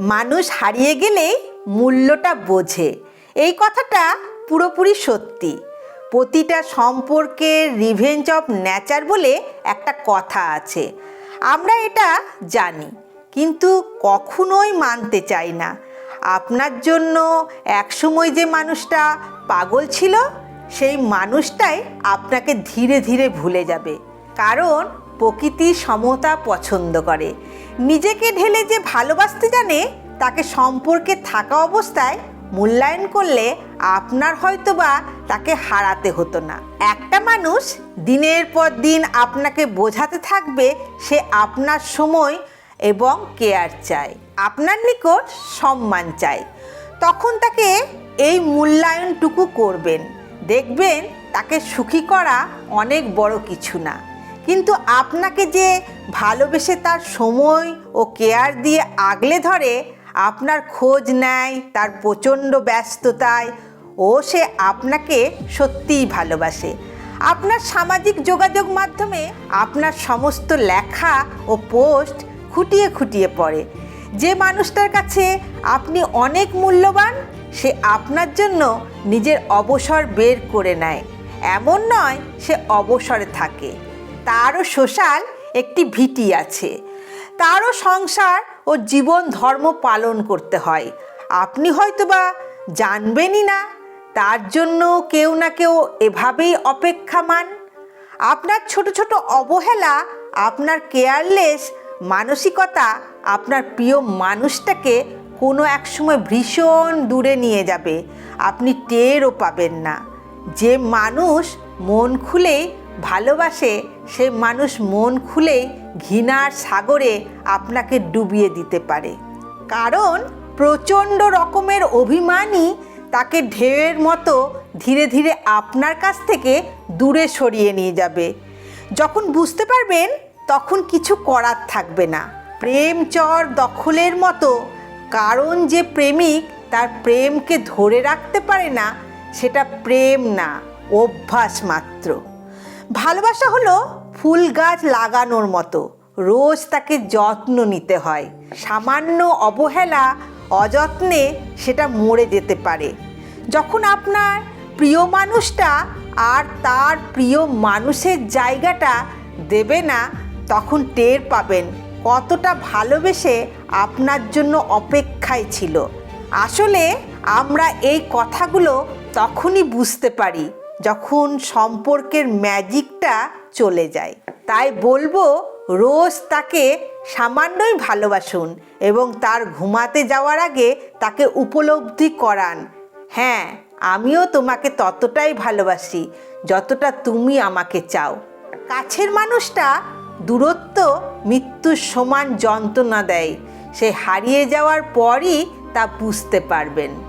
মানুষ হারিয়ে গেলেই মূল্যটা বোঝে। এই কথাটা পুরোপুরি সত্যি। প্রতিটা সম্পর্কের রিভেঞ্জ অফ নেচার বলে একটা কথা আছে। আমরা এটা জানি, কিন্তু কখনোই মানতে চাই না। আপনার জন্য একসময় যে মানুষটা পাগল ছিল, সেই মানুষটাই আপনাকে ধীরে ধীরে ভুলে যাবে। কারণ প্রকৃতি সমতা পছন্দ করে। নিজেকে ঢেলে যে ভালোবাসতে জানে, তাকে সম্পর্কে থাকা অবস্থায় মূল্যায়ন করলে আপনার হয়তোবা তাকে হারাতে হতো না। একটা মানুষ দিনের পর দিন আপনাকে বোঝাতে থাকবে, সে আপনার সময় এবং কেয়ার চায়, আপনার নিকট সম্মান চায়। তখন তাকে এই মূল্যায়নটুকু করবেন। দেখবেন তাকে সুখী করা অনেক বড় কিছু না। কিন্তু আপনাকে যে ভালোবেসে তার সময় ও কেয়ার দিয়ে আগলে ধরে, আপনার খোঁজ নেয়, তার প্রচণ্ড ব্যস্ততায়, ও সে আপনাকে সত্যিই ভালোবাসে। আপনার সামাজিক যোগাযোগ মাধ্যমে আপনার সমস্ত লেখা ও পোস্ট খুঁটিয়ে খুঁটিয়ে পড়ে। যে মানুষটার কাছে আপনি অনেক মূল্যবান, সে আপনার জন্য নিজের অবসর বের করে নেয়। এমন নয়, সে অবসরে থাকে। তারও সোশ্যাল একটি ভিটি আছে। তারও সংসার ও জীবন ধর্ম পালন করতে হয়। আপনি হয়তোবা জানবেনই না, তার জন্য কেউ না কেউ এভাবেই অপেক্ষামান। আপনার ছোট ছোট অবহেলা, আপনার কেয়ারলেস মানসিকতা, আপনার প্রিয় মানুষটাকে কোনো এক সময় ভীষণ দূরে নিয়ে যাবে। আপনি টেরও পাবেন না। যে মানুষ মন খুলেই ভালোবাসে, সে মানুষ মন খুলেই ঘৃণার সাগরে আপনাকে ডুবিয়ে দিতে পারে। কারণ প্রচণ্ড রকমের অভিমানই তাকে ঢেউয়ের মতো ধীরে ধীরে আপনার কাছ থেকে দূরে সরিয়ে নিয়ে যাবে। যখন বুঝতে পারবেন, তখন কিছু করার থাকবে না। প্রেম চর দখলের মতো, কারণ যে প্রেমিক তার প্রেমকে ধরে রাখতে পারে না, সেটা প্রেম না, অভ্যাস মাত্র। ভালোবাসা হলো ফুল গাছ লাগানোর মতো। রোজ তাকে যত্ন নিতে হয়। সামান্য অবহেলা, অযত্নে সেটা মরে যেতে পারে। যখন আপনার প্রিয় মানুষটা আর তার প্রিয় মানুষের জায়গাটা দেবে না, তখন টের পাবেন কতটা ভালোবেসে আপনার জন্য অপেক্ষায় ছিল। আসলে আমরা এই কথাগুলো তখনই বুঝতে পারি। যখন সম্পর্কের ম্যাজিকটা চলে যায়। তাই বলব, রোজ তাকে সামান্যই ভালোবাসুন এবং তার ঘুমাতে যাওয়ার আগে তাকে উপলব্ধি করান। হ্যাঁ আমিও তোমাকে ততটাই ভালোবাসি যতটা তুমি আমাকে চাও। কাছের মানুষটা দূরত্ব, মৃত্যুর সমান যন্ত্রণা দেয়। সে হারিয়ে যাওয়ার পরই তা বুঝতে পারবেন।